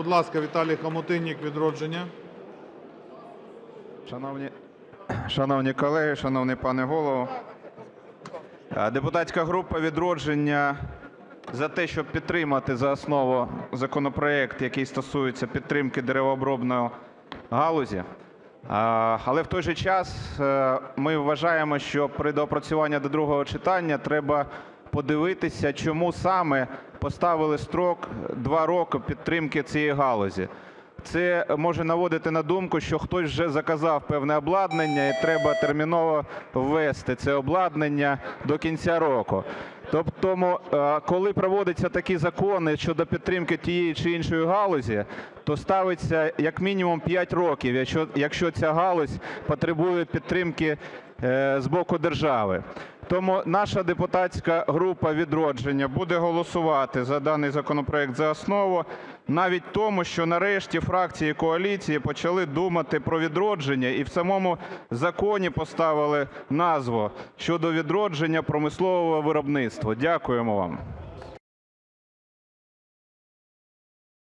Будь ласка, Віталій Хомутиннік, "Відродження". Шановні, шановні колеги, шановний пане Голово, е, депутатська група "Відродження" за те, щоб підтримати за основу законопроект, який стосується підтримки деревообробної галузі. Але в той же час е, ми вважаємо, що при доопрацюванні до другого читання треба подивитися, чому саме поставили строк 2 роки підтримки цієї галузі. Це може наводити на думку, що хтось вже заказав певне обладнання і треба терміново ввести це обладнання до кінця року. Тому, е, коли проводяться такі закони щодо підтримки тієї чи іншої галузі, то ставиться як мінімум 5 років, якщо, якщо ця галузь потребує підтримки е, з боку держави. Тому наша депутатська група "Відродження" буде голосувати за даний законопроект за основу, навіть тому, що нарешті фракції коаліції почали думати про відродження і в самому законі поставили назву щодо відродження промислового виробництва. Дякуємо вам.